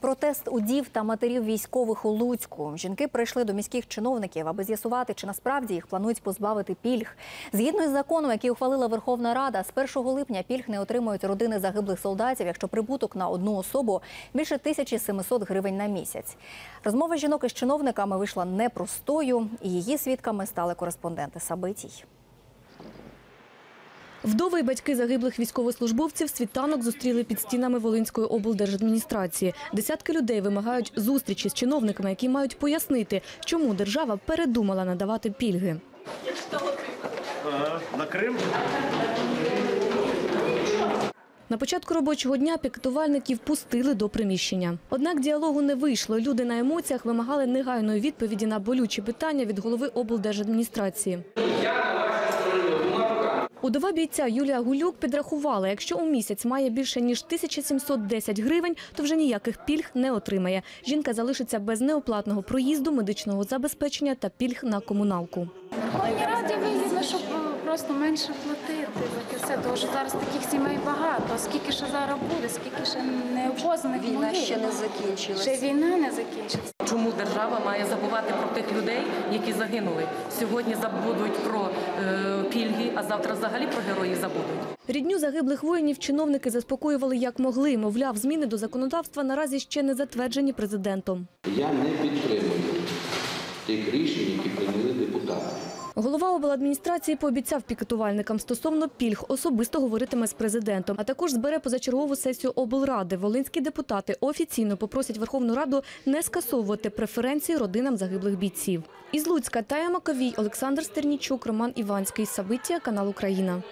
Протест удів та матерів військових у Луцьку. Жінки прийшли до міських чиновників, аби з'ясувати, чи насправді їх планують позбавити пільг. Згідно із законом, який ухвалила Верховна Рада, з 1 липня пільг не отримують родини загиблих солдатів, якщо прибуток на одну особу більше 1700 гривень на місяць. Розмова жінок із чиновниками вийшла непростою, і її свідками стали кореспонденти Сабитій. Вдови і батьки загиблих військовослужбовців світанок зустріли під стінами Волинської облдержадміністрації. Десятки людей вимагають зустрічі з чиновниками, які мають пояснити, чому держава передумала надавати пільги. На Крим? На початку робочого дня пікетувальників пустили до приміщення. Однак діалогу не вийшло. Люди на емоціях вимагали негайної відповіді на болючі питання від голови облдержадміністрації. Удова бійця Юлія Гулюк підрахувала, якщо у місяць має більше ніж 1710 гривень, то вже ніяких пільг не отримає. Жінка залишиться без неоплатного проїзду, медичного забезпечення та пільг на комуналку. Мені раді вигідно, щоб е, просто менше платити за це все, тому що зараз таких сімей багато. Скільки ще зараз буде, скільки ще не обознаних Війна ще не закінчилась. Ще війна не закінчиться. Чому держава має забувати про тих людей, які загинули? Сьогодні забудуть про е, пільги, а завтра взагалі про героїв забудуть. Рідню загиблих воїнів чиновники заспокоювали як могли. Мовляв, зміни до законодавства наразі ще не затверджені президентом. Я не підтримую тих рішень, які прийняли депутати. Голова обладміністрації пообіцяв пікетувальникам стосовно пільг особисто говоритиме з президентом, а також збере позачергову сесію облради. Волинські депутати офіційно попросять Верховну Раду не скасовувати преференції родинам загиблих бійців. Із Луцька Тая Маковій, Олександр Стернічук, Роман Іванський. Сабиття, канал Україна.